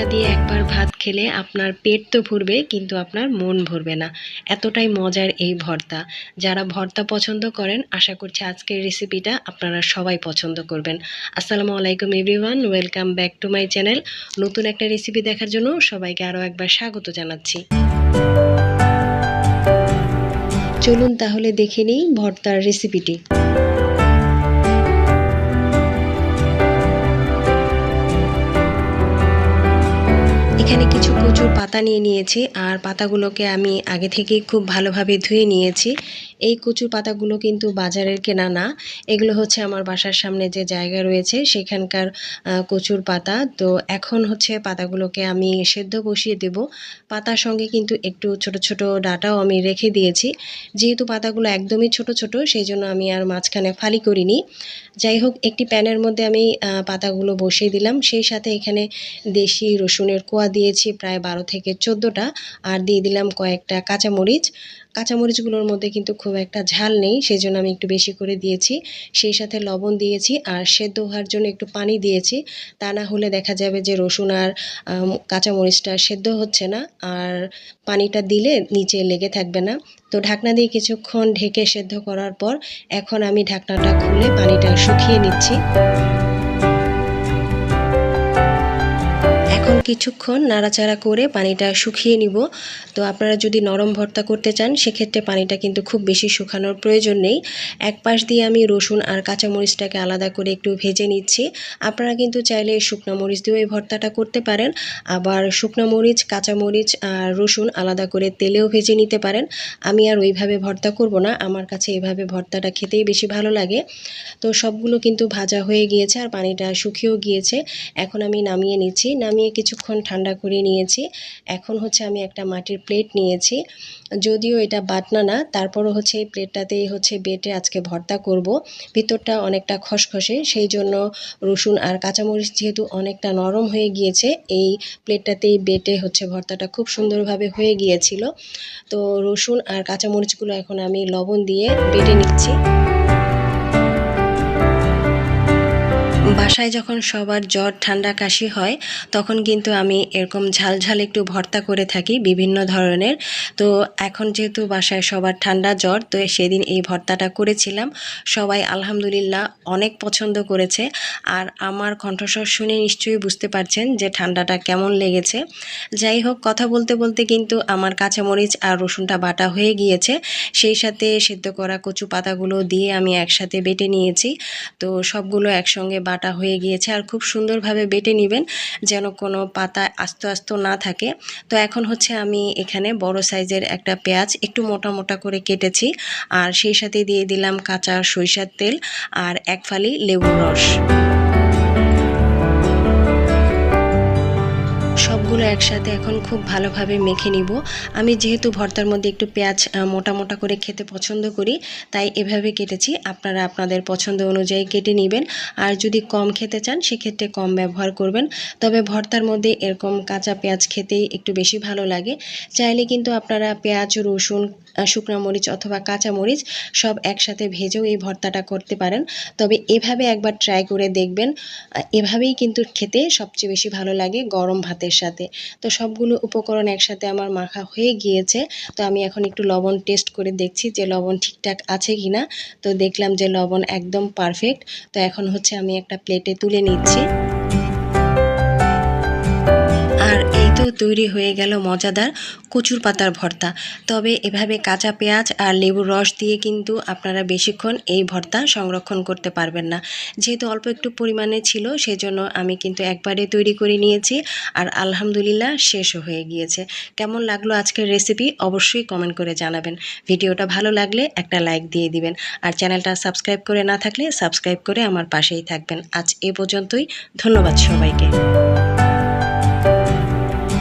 ভর্তা দিয়ে একবার ভাত খেলে আপনার পেট তো ভরবে, কিন্তু আপনার মন ভরবে না। এতটাই মজার এই ভর্তা। যারা ভর্তা পছন্দ করেন, আশা করছি আজকের রেসিপিটা আপনারা সবাই পছন্দ করবেন। আসসালামু আলাইকুম everyone welcome back to my channel নতুন একটা রেসিপি দেখার জন্য সবাইকে আরও একবার স্বাগত জানাচ্ছি। চলুন তাহলে দেখে নিই ভর্তার রেসিপিটি এখানে কিছু কচুর পাতা নিয়ে নিয়েছি, আর পাতাগুলোকে আমি আগে থেকেই খুব ভালোভাবে ধুয়ে নিয়েছি। এই কচুর পাতাগুলো কিন্তু বাজারের কেনা না। এগুলো হচ্ছে আমার বাসার সামনে যে জায়গা রয়েছে, সেখানকার কচুর পাতা। তো এখন হচ্ছে পাতাগুলোকে আমি সেদ্ধ বসিয়ে দেব। পাতার সঙ্গে কিন্তু একটু ছোট ছোট ডাটাও আমি রেখে দিয়েছি। যেহেতু পাতাগুলো একদমই ছোট ছোট, সেই জন্য আমি আর মাঝখানে ফালি করিনি। যাই হোক, একটি প্যানের মধ্যে আমি পাতাগুলো বসিয়ে দিলাম। সেই সাথে এখানে দেশি রসুনের কোয়া দিয়েছি, প্রায় বারো থেকে চোদ্দোটা। আর দিয়ে দিলাম কয়েকটা কাঁচামরিচ। কাঁচামরিচগুলোর মধ্যে কিন্তু খুব একটা ঝাল নেই সেই জন্য আমি একটু বেশি করে দিয়েছি। সেই সাথে লবণ দিয়েছি আর সেদ্ধ হওয়ার জন্য একটু পানি দিয়েছি। তা না হলে দেখা যাবে যে রসুন আর কাঁচামরিচটা সেদ্ধ হচ্ছে না আর পানিটা দিলে নিচে লেগে থাকবে না। তো ঢাকনা দিয়ে কিছুক্ষণ ঢেকে সেদ্ধ করার পর এখন আমি ঢাকনাটা খুলে পানিটা শুকিয়ে নিচ্ছি। কিছুক্ষণ নাড়াচাড়া করে পানিটা শুকিয়ে নিব। তো আপনারা যদি নরম ভর্তা করতে চান, সেক্ষেত্রে পানিটা কিন্তু খুব বেশি শুকানোর প্রয়োজন নেই। এক পাশ দিয়ে আমি রসুন আর কাঁচামরিচটাকে আলাদা করে একটু ভেজে নিচ্ছি। আপনারা কিন্তু চাইলে শুকনো মরিচ দিয়েও এই ভর্তাটা করতে পারেন। আবার শুকনো মরিচ, কাঁচামরিচ আর রসুন আলাদা করে তেলেও ভেজে নিতে পারেন। আমি আর ওইভাবে ভর্তা করব না। আমার কাছে এভাবে ভর্তাটা খেতেই বেশি ভালো লাগে। তো সবগুলো কিন্তু ভাজা হয়ে গিয়েছে আর পানিটা শুকিয়েও গিয়েছে। এখন আমি নামিয়ে নিচ্ছি। নামিয়ে কিছুক্ষণ ঠান্ডা করে নিয়েছি। এখন হচ্ছে আমি একটা মাটির প্লেট নিয়েছি। যদিও এটা বাটনা না, তারপরও হচ্ছে এই প্লেটটাতেই হচ্ছে বেটে আজকে ভর্তা করব। ভিতরটা অনেকটা খসখসে, সেই জন্য রসুন আর কাঁচামরিচ যেহেতু অনেকটা নরম হয়ে গিয়েছে, এই প্লেটটাতেই বেটে হচ্ছে ভর্তাটা খুব সুন্দরভাবে হয়ে গিয়েছিল। তো রসুন আর কাঁচামরিচগুলো এখন আমি লবণ দিয়ে বেটে নিচ্ছি। বাসায় যখন সবার জ্বর, ঠান্ডা, কাশি হয়, তখন কিন্তু আমি এরকম ঝাল ঝাল একটু ভর্তা করে থাকি বিভিন্ন ধরনের। তো এখন যেহেতু বাসায় সবার ঠান্ডা জ্বর, তো সেদিন এই ভর্তাটা করেছিলাম। সবাই আলহামদুলিল্লাহ অনেক পছন্দ করেছে। আর আমার কণ্ঠস্বর শুনে নিশ্চয়ই বুঝতে পারছেন যে ঠান্ডাটা কেমন লেগেছে। যাই হোক, কথা বলতে বলতে কিন্তু আমার কাঁচামরিচ আর রসুনটা বাটা হয়ে গিয়েছে। সেই সাথে সিদ্ধ করা কচু পাতাগুলো দিয়ে আমি একসাথে বেটে নিয়েছি। তো সবগুলো একসঙ্গে বাটা হয়ে গিয়েছে আর খুব সুন্দরভাবে বেটে নেবেন যেন কোনো পাতা আস্ত আস্ত না থাকে। তো এখন হচ্ছে আমি এখানে বড় সাইজের একটা পেঁয়াজ একটু মোটা মোটা করে কেটেছি আর সেই সাথে দিয়ে দিলাম কাঁচা সরিষার তেল আর এক ফালি লেবুর রস। একসাথে এখন খুব ভালোভাবে মেখে নিব। আমি যেহেতু ভর্তার মধ্যে একটু পেঁয়াজ মোটা মোটা করে খেতে পছন্দ করি, তাই এভাবে কেটেছি। আপনারা আপনাদের পছন্দ অনুযায়ী কেটে নেবেন। আর যদি কম খেতে চান, সেক্ষেত্রে কম ব্যবহার করবেন। তবে ভর্তার মধ্যে এরকম কাঁচা পেঁয়াজ খেতেই একটু বেশি ভালো লাগে। চাইলে কিন্তু আপনারা পেঁয়াজ, রসুন শুকনো মরিচ অথবা কাঁচা মরিচ সব একসাথে ভেজেও এই ভর্তাটা করতে পারেন। তবে এভাবে একবার ট্রাই করে দেখবেন এভাবেই কিন্তু খেতে সবচেয়ে বেশি ভালো লাগে গরম ভাতের সাথে। তো সবগুলো উপকরণ একসাথে আমার মাখা হয়ে গিয়েছে। তো আমি এখন একটু লবণ টেস্ট করে দেখছি যে লবণ ঠিকঠাক আছে কি না তো দেখলাম যে লবণ একদম পারফেক্ট তো এখন হচ্ছে আমি একটা প্লেটে তুলে নিচ্ছি। আর এই তো তৈরি হয়ে গেল মজাদার কচুর পাতার ভর্তা। তবে এভাবে কাঁচা পেঁয়াজ আর লেবুর রস দিয়ে কিন্তু আপনারা বেশিক্ষণ এই ভর্তা সংরক্ষণ করতে পারবেন না। যেহেতু অল্প একটু পরিমাণে ছিল, সেজন্য আমি কিন্তু একবারে তৈরি করে নিয়েছি আর আলহামদুলিল্লাহ শেষও হয়ে গিয়েছে। কেমন লাগল আজকের রেসিপি অবশ্যই কমেন্ট করে জানাবেন। ভিডিওটা ভালো লাগলে একটা লাইক দিয়ে দিবেন। আর চ্যানেলটা সাবস্ক্রাইব করে না থাকলে সাবস্ক্রাইব করে আমার পাশেই থাকবেন। আজ এ পর্যন্তই, ধন্যবাদ সবাইকে।